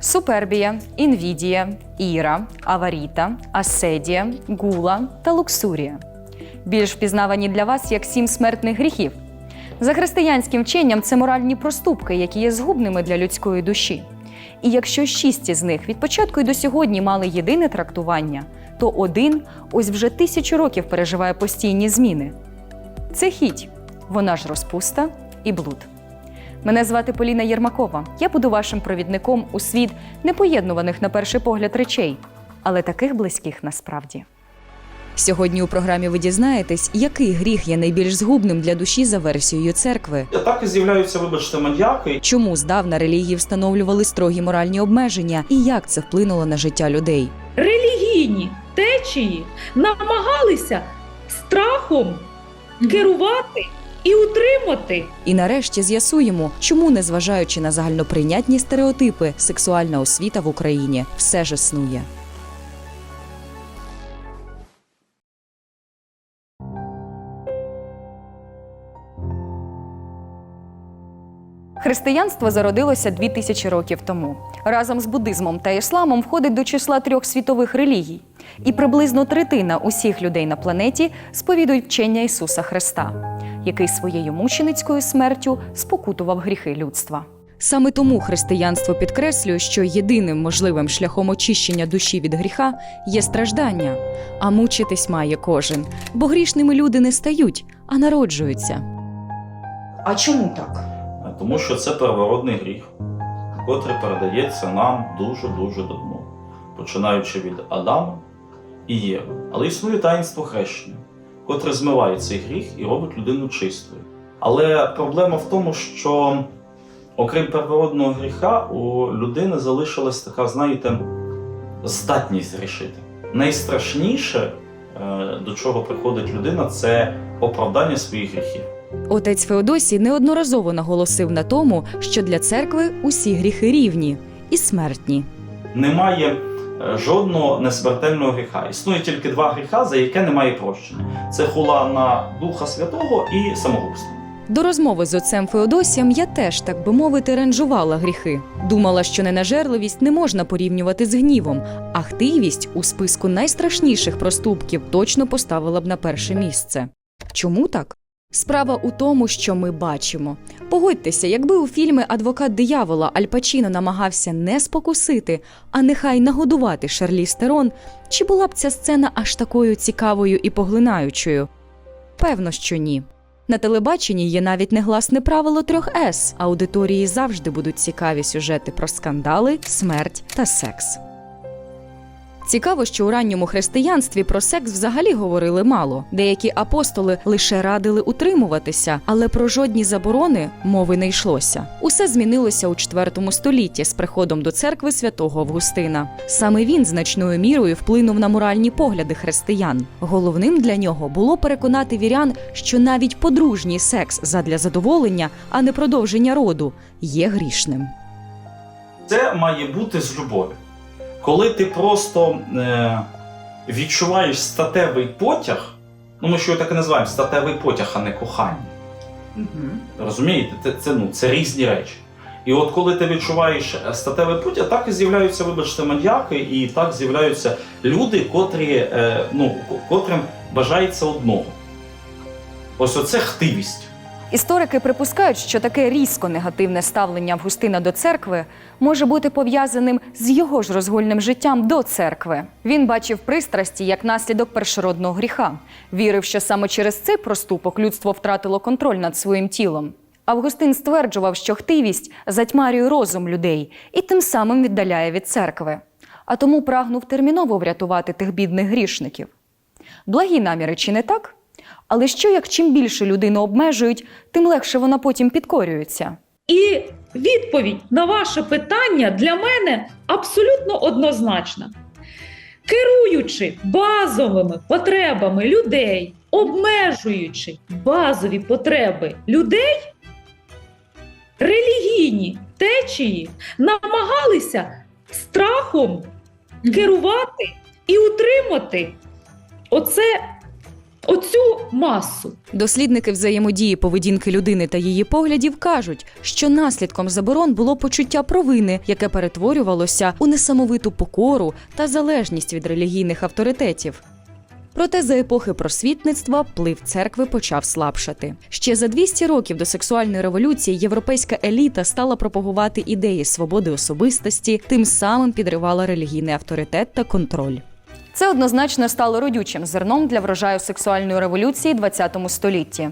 Супербія, Інвідія, Іра, Аваріта, Аседія, Гула та Луксурія. Більш впізнавані для вас як сім смертних гріхів. За християнським вченням це моральні проступки, які є згубними для людської душі. І якщо шість із них від початку і до сьогодні мали єдине трактування, то один ось вже тисячу років переживає постійні зміни. Це хіть, вона ж розпуста і блуд. Мене звати Поліна Єрмакова. Я буду вашим провідником у світ непоєднуваних на перший погляд речей, але таких близьких насправді. Сьогодні у програмі ви дізнаєтесь, який гріх є найбільш згубним для душі за версією церкви. Так і з'являються, вибачте, маньяки. Чому здавна релігії встановлювали строгі моральні обмеження і як це вплинуло на життя людей? релігійні течії намагалися страхом керувати і утримати. І нарешті з'ясуємо, чому, незважаючи на загальноприйнятні стереотипи, сексуальна освіта в Україні все ж існує. Християнство зародилося 2000 років тому. Разом з буддизмом та ісламом входить до числа трьох світових релігій. І приблизно третина усіх людей на планеті сповідують вчення Ісуса Христа, який своєю мученицькою смертю спокутував гріхи людства. Саме тому християнство підкреслює, що єдиним можливим шляхом очищення душі від гріха є страждання, а мучитись має кожен, бо грішними люди не стають, а народжуються. А чому так? Тому що це первородний гріх, котрий передається нам дуже-дуже давно, починаючи від Адама і Єви. Але існує таїнство хрещення, котре змиває цей гріх і робить людину чистою. Але проблема в тому, що окрім первородного гріха, у людини залишилась така, знаєте, здатність грішити. Найстрашніше, е, до чого приходить людина, це оправдання своїх гріхів. Отець Феодосій неодноразово наголосив на тому, що для церкви усі гріхи рівні і смертні. немає е, жодного несмертельного гріха. Існує тільки два гріха, за яке немає прощення. Це хула на Духа Святого і самогубство. До розмови з отцем Феодосієм я теж, так би мовити, ранжувала гріхи. Думала, що ненажерливість не можна порівнювати з гнівом, а хтивість у списку найстрашніших проступків точно поставила б на перше місце. Чому так? Справа у тому, що ми бачимо. Погодьтеся, якби у фільмі Адвокат диявола Аль Пачіно намагався не спокусити, а нехай нагодувати Шарлі Стерон, чи була б ця сцена аж такою цікавою і поглинаючою? Певно, що ні. На телебаченні є навіть негласне правило трьох С. Аудиторії завжди будуть цікаві сюжети про скандали, смерть та секс. Цікаво, що у ранньому християнстві про секс взагалі говорили мало. Деякі апостоли лише радили утримуватися, але про жодні заборони мови не йшлося. Усе змінилося у IV столітті з приходом до церкви святого Августина. Саме він значною мірою вплинув на моральні погляди християн. Головним для нього було переконати вірян, що навіть подружній секс задля задоволення, а не продовження роду, є грішним. Це має бути з любові. Коли ти просто е, відчуваєш статевий потяг, ну ми що так і називаємо статевий потяг, а не кохання. Угу. Розумієте, це, це, ну, це різні речі. І от коли ти відчуваєш статевий потяг, так і з'являються, вибачте, маньяки, і так з'являються люди, котрі, е, ну, котрим бажається одного. Ось оце хтивість. Історики припускають, що таке різко негативне ставлення Августина до церкви може бути пов'язаним з його ж розгульним життям до церкви. Він бачив пристрасті як наслідок першородного гріха, вірив, що саме через цей проступок людство втратило контроль над своїм тілом. Августин стверджував, що хтивість затьмарює розум людей і тим самим віддаляє від церкви, а тому прагнув терміново врятувати тих бідних грішників. Благі наміри чи не так? Але що як чим більше людину обмежують, тим легше вона потім підкорюється. І відповідь на ваше питання для мене абсолютно однозначна. Керуючи базовими потребами людей, обмежуючи базові потреби людей, релігійні течії намагалися страхом керувати і утримати оце, оцю масу. Дослідники взаємодії поведінки людини та її поглядів кажуть, що наслідком заборон було почуття провини, яке перетворювалося у несамовиту покору та залежність від релігійних авторитетів. Проте за епохи просвітництва вплив церкви почав слабшати. Ще за 200 років до сексуальної революції європейська еліта стала пропагувати ідеї свободи особистості, тим самим підривала релігійний авторитет та контроль. Це однозначно стало родючим зерном для врожаю сексуальної революції ХХ столітті.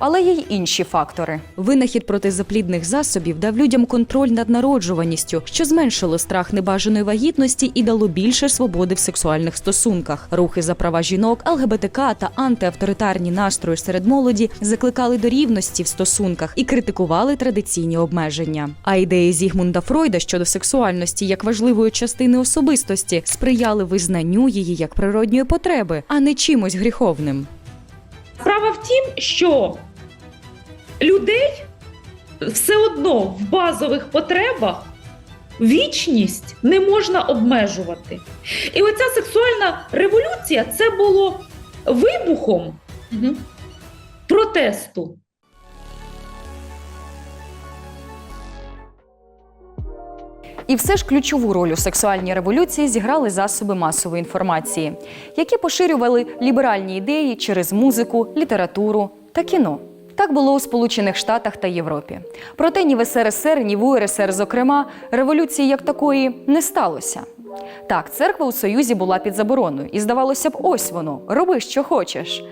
Але є й інші фактори. Винахід протизаплідних засобів дав людям контроль над народжуваністю, що зменшило страх небажаної вагітності і дало більше свободи в сексуальних стосунках. Рухи за права жінок, ЛГБТК та антиавторитарні настрої серед молоді закликали до рівності в стосунках і критикували традиційні обмеження. А ідеї Зігмунда Фройда щодо сексуальності як важливої частини особистості сприяли визнанню її як природньої потреби, а не чимось гріховним. Справа в тім, що людей все одно в базових потребах вічність не можна обмежувати. І оця сексуальна революція це було вибухом протесту. І все ж ключову роль у сексуальній революції зіграли засоби масової інформації, які поширювали ліберальні ідеї через музику, літературу та кіно. Так було у Сполучених Штатах та Європі. Проте ні в СРСР, ні в УРСР, зокрема, революції як такої не сталося. Так, церква у Союзі була під забороною, і здавалося б, ось воно, роби, що хочеш.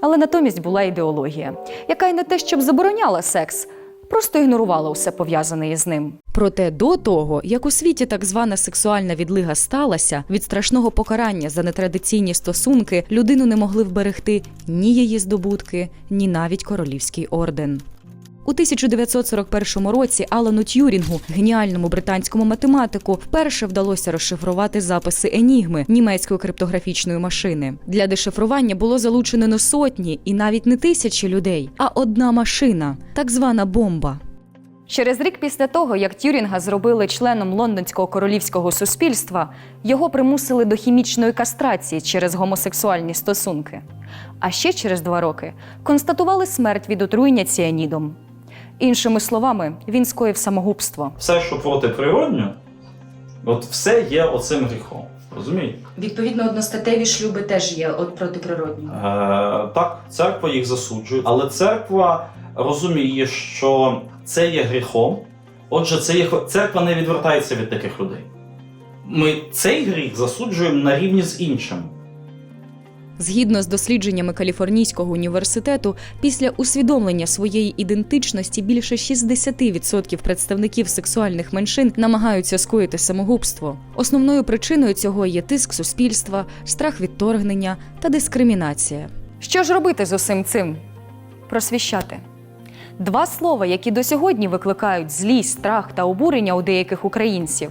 Але натомість була ідеологія, яка й не те, щоб забороняла секс, просто ігнорувала усе пов'язане із ним. Проте до того, як у світі так звана сексуальна відлига сталася, від страшного покарання за нетрадиційні стосунки людину не могли вберегти ні її здобутки, ні навіть королівський орден. У 1941 році Алану Т'юрінгу, геніальному британському математику, вперше вдалося розшифрувати записи енігми німецької криптографічної машини. Для дешифрування було залучено не сотні і навіть не тисячі людей, а одна машина, так звана бомба. Через рік після того, як Тюрінга зробили членом лондонського королівського суспільства, його примусили до хімічної кастрації через гомосексуальні стосунки. А ще через два роки констатували смерть від отруєння ціанідом. Іншими словами, він скоїв самогубство. Все, що протиприродньо, от все є оцим гріхом. Розумієте? Відповідно, одностатеві шлюби теж є от протиприродні. Е, так, церква їх засуджує, але церква розуміє, що це є гріхом. Отже, це є церква не відвертається від таких людей. Ми цей гріх засуджуємо на рівні з іншим. Згідно з дослідженнями Каліфорнійського університету, після усвідомлення своєї ідентичності більше 60% представників сексуальних меншин намагаються скоїти самогубство. Основною причиною цього є тиск суспільства, страх відторгнення та дискримінація. Що ж робити з усім цим? Просвіщати. Два слова, які до сьогодні викликають злість, страх та обурення у деяких українців.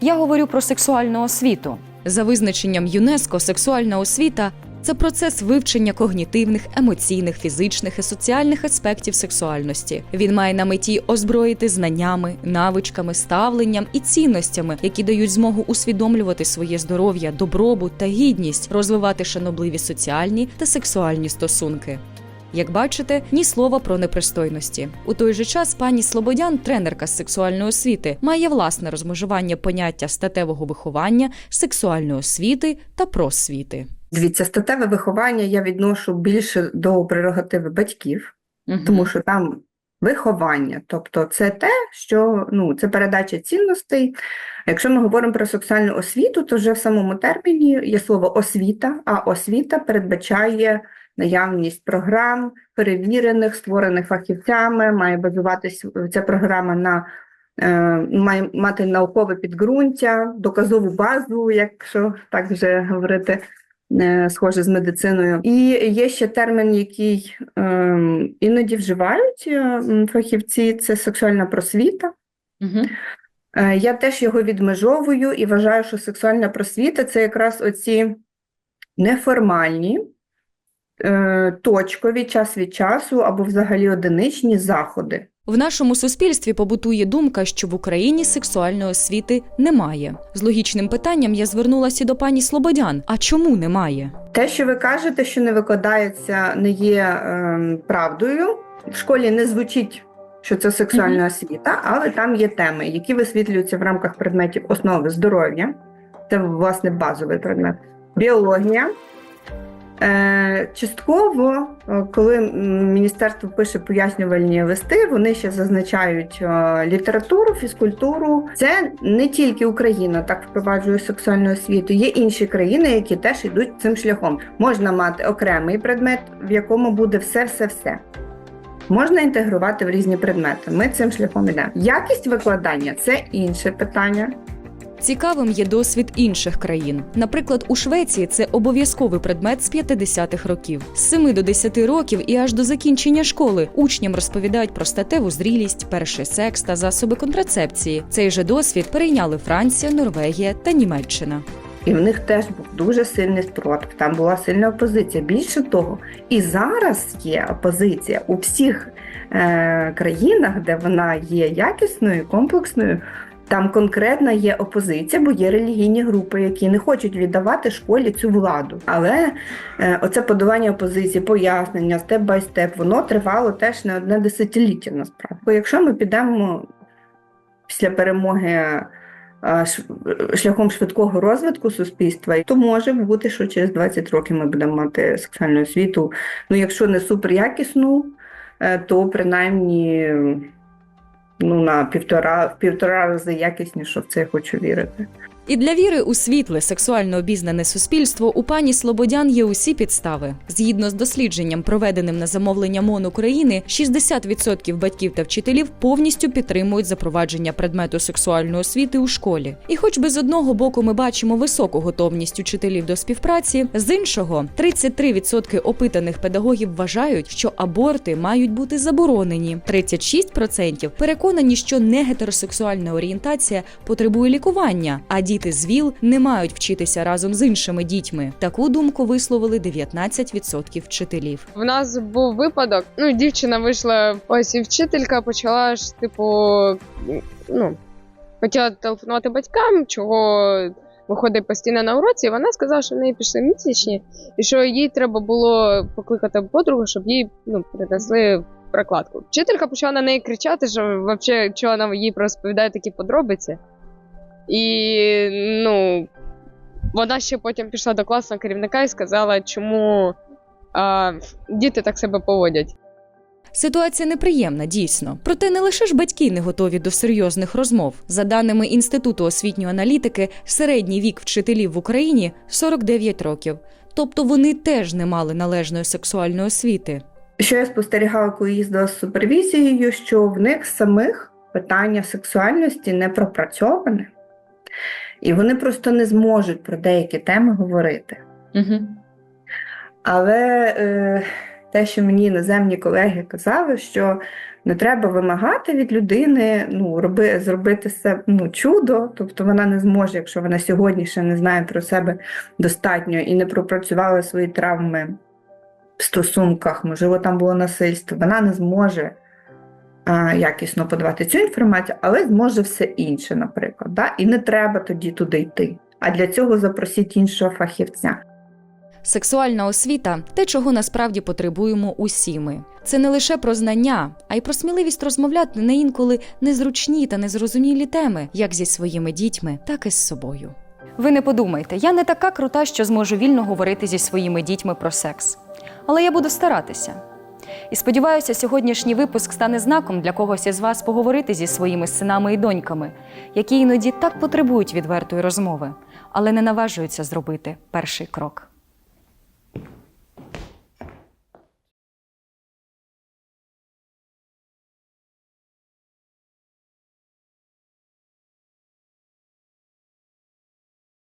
Я говорю про сексуальну освіту. За визначенням ЮНЕСКО, сексуальна освіта це процес вивчення когнітивних, емоційних, фізичних і соціальних аспектів сексуальності. Він має на меті озброїти знаннями, навичками, ставленням і цінностями, які дають змогу усвідомлювати своє здоров'я, добробут та гідність, розвивати шанобливі соціальні та сексуальні стосунки. Як бачите, ні слова про непристойності. У той же час пані Слободян, тренерка з сексуальної освіти, має власне розмежування поняття статевого виховання, сексуальної освіти та просвіти. Дивіться, статеве виховання я відношу більше до прерогативи батьків, тому що там виховання, тобто це те, що ну, це передача цінностей. Якщо ми говоримо про сексуальну освіту, то вже в самому терміні є слово освіта, а освіта передбачає наявність програм, перевірених, створених фахівцями, має базуватись ця програма на е, має мати наукове підґрунтя, доказову базу, якщо так вже говорити е, схоже з медициною. І є ще термін, який е, іноді вживають фахівці, це сексуальна просвіта. Е, Я теж його відмежовую і вважаю, що сексуальна просвіта це якраз оці неформальні, точкові час від часу або взагалі одиничні заходи. В нашому суспільстві побутує думка, що в Україні сексуальної освіти немає. З логічним питанням я звернулася до пані Слободян. А чому немає? Те, що ви кажете, що не викладається, не є ем, правдою. В школі не звучить, що це сексуальна освіта, але там є теми, які висвітлюються в рамках предметів основи здоров'я. Це власне базовий предмет. Біологія. Е, частково, е, коли міністерство пише пояснювальні листи, вони ще зазначають е, літературу, фізкультуру. Це не тільки Україна так впроваджує сексуальну освіту, є інші країни, які теж йдуть цим шляхом. Можна мати окремий предмет, в якому буде все-все-все. Можна інтегрувати в різні предмети. Ми цим шляхом йдемо. Якість викладання це інше питання. Цікавим є досвід інших країн. Наприклад, у Швеції це обов'язковий предмет з 50-х років. З 7 до 10 років і аж до закінчення школи учням розповідають про статеву зрілість, перший секс та засоби контрацепції. Цей же досвід перейняли Франція, Норвегія та Німеччина. І в них теж був дуже сильний спротив. Там була сильна опозиція. Більше того, і зараз є опозиція у всіх е, країнах, де вона є якісною, комплексною. Там конкретно є опозиція, бо є релігійні групи, які не хочуть віддавати школі цю владу. Але е, оце подавання опозиції, пояснення, степ бай степ, воно тривало теж не одне десятиліття насправді. Бо якщо ми підемо після перемоги е, шляхом швидкого розвитку суспільства, то може бути, що через 20 років ми будемо мати сексуальну освіту. Ну, якщо не суперякісну, е, то принаймні ну, на півтора півтора рази якісніше в це я хочу вірити. І для віри у світле сексуально обізнане суспільство у пані Слободян є усі підстави. Згідно з дослідженням, проведеним на замовлення МОН України, 60% батьків та вчителів повністю підтримують запровадження предмету сексуальної освіти у школі. І, хоч би з одного боку ми бачимо високу готовність учителів до співпраці, з іншого 33% опитаних педагогів вважають, що аборти мають бути заборонені. 36% переконані, що негетеросексуальна орієнтація потребує лікування, а діти з ВІЛ не мають вчитися разом з іншими дітьми. Таку думку висловили 19% вчителів. В нас був випадок. Ну, дівчина вийшла, ось і вчителька почала ж, типу, ну, хотіла телефонувати батькам, чого виходить постійно на уроці. І вона сказала, що в неї пішли місячні, і що їй треба було покликати подругу, щоб їй ну, принесли прокладку. Вчителька почала на неї кричати, що взагалі чого вона їй розповідає такі подробиці. І ну, вона ще потім пішла до класного керівника і сказала, чому а, діти так себе поводять. Ситуація неприємна, дійсно. Проте не лише ж батьки не готові до серйозних розмов. За даними Інституту освітньої аналітики, середній вік вчителів в Україні 49 років. Тобто вони теж не мали належної сексуальної освіти. Що я спостерігала, коли їздила з супервізією, що в них самих питання сексуальності не пропрацьоване, і вони просто не зможуть про деякі теми говорити. Угу. Але е, те, що мені іноземні колеги казали, що не треба вимагати від людини ну, роби, зробити це ну, чудо, тобто вона не зможе, якщо вона сьогодні ще не знає про себе достатньо і не пропрацювала свої травми в стосунках, можливо, там було насильство, вона не зможе якісно подавати цю інформацію, але зможе все інше, наприклад. Да? І не треба тоді туди йти. А для цього запросіть іншого фахівця. Сексуальна освіта те, чого насправді потребуємо усі ми. Це не лише про знання, а й про сміливість розмовляти на інколи незручні та незрозумілі теми, як зі своїми дітьми, так і з собою. Ви не подумайте, я не така крута, що зможу вільно говорити зі своїми дітьми про секс. Але я буду старатися. І сподіваюся, сьогоднішній випуск стане знаком для когось із вас поговорити зі своїми синами і доньками, які іноді так потребують відвертої розмови, але не наважуються зробити перший крок.